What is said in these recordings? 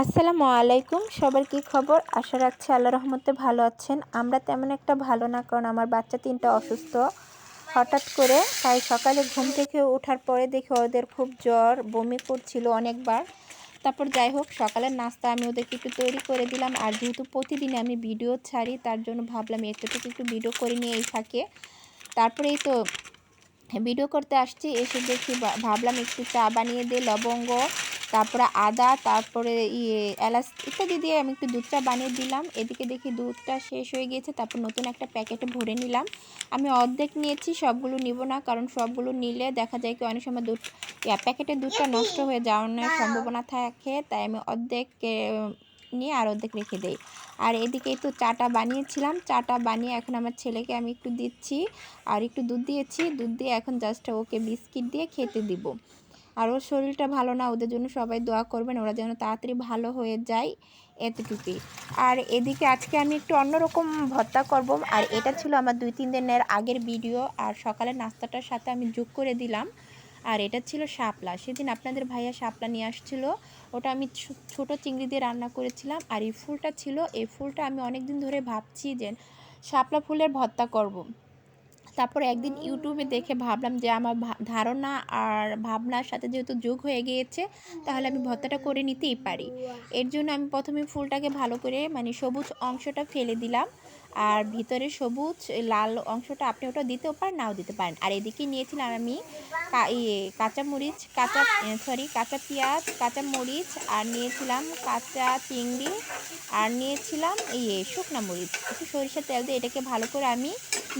আসসালামু আলাইকুম। সবার কি খবর? আশা রাখছি আল্লাহ রহমতে ভালো আছেন। আমরা তেমন একটা ভালো না, কারণ আমার বাচ্চা তিনটা অসুস্থ। হঠাৎ করে তাই সকালে ঘুম থেকে ওঠার পরে দেখে ওদের খুব জ্বর, বমি করছিল অনেকবার। তারপর যাই হোক, সকালের নাস্তা আমি ওদেরকে একটু তৈরি করে দিলাম। আর যেহেতু প্রতিদিন আমি ভিডিও ছাড়ি, তার জন্য ভাবলাম একটুটুকু একটু ভিডিও করে নিয়ে এই ফাঁকে। তারপরে তো ভিডিও করতে আসছি, এসে দেখি ভাবলাম একটু চা বানিয়ে দিয়ে লবঙ্গ তারপরে আদা, তারপরে ইয়ে এলাচ ইত্যাদি দিয়ে আমি একটু দুধটা বানিয়ে দিলাম। এদিকে দেখি দুধটা শেষ হয়ে গিয়েছে, তারপর নতুন একটা প্যাকেটে ভরে নিলাম। আমি অর্ধেক নিয়েছি, সবগুলো নিব না, কারণ সবগুলো নিলে দেখা যায় কি অনেক সময় দুধ প্যাকেটের দুধটা নষ্ট হয়ে যাওয়ার সম্ভাবনা থাকে, তাই আমি অর্ধেক নিয়ে আর অর্ধেক রেখে দেই। আর এদিকেই তো চাটা বানিয়েছিলাম, চাটা বানিয়ে এখন আমার ছেলেকে আমি একটু দিচ্ছি, আর একটু দুধ দিয়েছি, দুধ দিয়ে এখন জাস্ট ওকে বিস্কিট দিয়ে খেতে দিব। আর ওর শরীরটা ভালো না, ওদের জন্য সবাই দোয়া করবেন, ওরা যেন তাড়াতাড়ি ভালো হয়ে যায় এতটুকুই আর এদিকে আজকে আমি একটু অন্যরকম ভর্তা করব, আর এটা ছিল আমার দুই তিন দিনের আগের ভিডিও, আর সকালের নাস্তাটার সাথে আমি যোগ করে দিলাম আর এটা ছিল শাপলা, সেদিন আপনাদের ভাইয়া শাপলা নিয়ে আসছিল, ওটা আমি ছোট চিংড়ি দিয়ে রান্না করেছিলাম, আর এই ফুলটা ছিল, এই ফুলটা আমি অনেক দিন ধরে ভাবছি যে শাপলা ফুলের ভর্তা করব। তারপর একদিন ইউটিউবে দেখে ভাবলাম যে আমার ধারণা আর ভাবনার সাথে যেহেতু যোগ হয়ে গিয়েছে, তাহলে আমি ভর্তাটা করে নিতেই পারি। এর জন্য আমি প্রথমে ফুলটাকে ভালো করে মানে সবুজ অংশটা ফেলে দিলাম, আর ভিতরে সবুজ, লাল অংশটা আপনি ওটা দিতেও পারেন, নাও দিতে পারেন। আর এদিকে নিয়েছিলাম আমি ইয়ে কাঁচামরিচ, কাঁচা সরি কাঁচা পেঁয়াজ, কাঁচা মরিচ, আর নিয়েছিলাম কাঁচা চিংড়ি, আর নিয়েছিলাম ইয়ে শুকনা মরিচ। একটু সরিষার তেল দিয়ে এটাকে ভালো করে আমি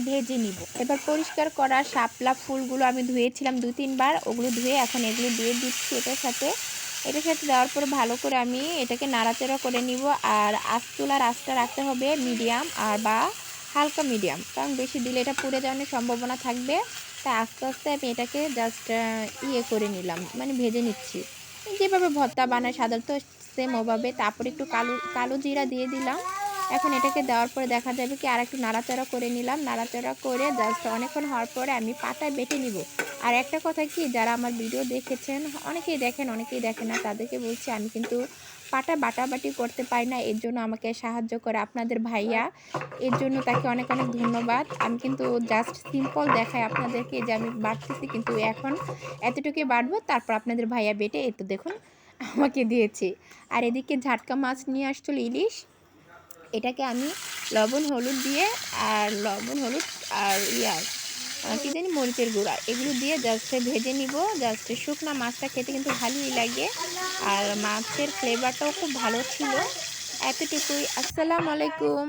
ভেজে নিব। এবার পরিষ্কার করা শাপলা ফুলগুলো আমি ধুয়েছিলাম দু তিনবার, ওগুলো ধুয়ে এখন এগুলো দিয়ে দিচ্ছি এটার সাথে। এটার সাথে দেওয়ার পরে ভালো করে আমি এটাকে নাড়াচাড়া করে নিব আর আঁচ আঁচটা রাখতে হবে মিডিয়াম আর বা হালকা মিডিয়াম, কারণ বেশি দিলে এটা পুড়ে যাওয়ার সম্ভাবনা থাকবে। তাই আস্তে আস্তে আমি এটাকে জাস্ট ইয়ে করে নিলাম মানে ভেজে নিচ্ছি। যেভাবে ভর্তা বানায় সাধারণত সেম ওভাবে। তারপরে একটু কালো কালো জিরা দিয়ে দিলাম। এখন এটাকে দেওয়ার পরে দেখা যাবে কি আর একটু নাড়াচাড়া করে নিলাম। নাড়াচাড়া করে জাস্ট অনেকক্ষণ হওয়ার পরে আমি পাটায় বেটে নিব। আর একটা কথা কি, যারা আমার ভিডিও দেখেছেন, অনেকেই দেখেন অনেকেই দেখেন না, তাদেরকে বলছি আমি কিন্তু পাটা বাটাবাটি করতে পারি না, এর জন্য আমাকে সাহায্য করে আপনাদের ভাইয়া। এর জন্য তাকে অনেক অনেক ধন্যবাদ। আমি কিন্তু জাস্ট সিম্পল দেখাই আপনাদেরকে যে আমি বাড়তেছি কিন্তু এখন এতটুকুই বাড়বো, তারপর আপনাদের ভাইয়া বেটে এই তো দেখুন, আমাকে দিয়েছে। আর এদিকে ঝাটকা মাছ নিয়ে আসছিল ইলিশ। এটাকে আমি লবণ, হলুদ দিয়ে আর লবণ, হলুদ আর ইয়ার কী জানি মরিচের গুঁড়া, এগুলো দিয়ে জাস্ট ভেজে নিব। জাস্ট শুকনা মাছটা খেতে কিন্তু ভালোই লাগে। আর মাছের ফ্লেভারটাও খুব ভালো ছিল। এতটুকুই। আসসালামু আলাইকুম।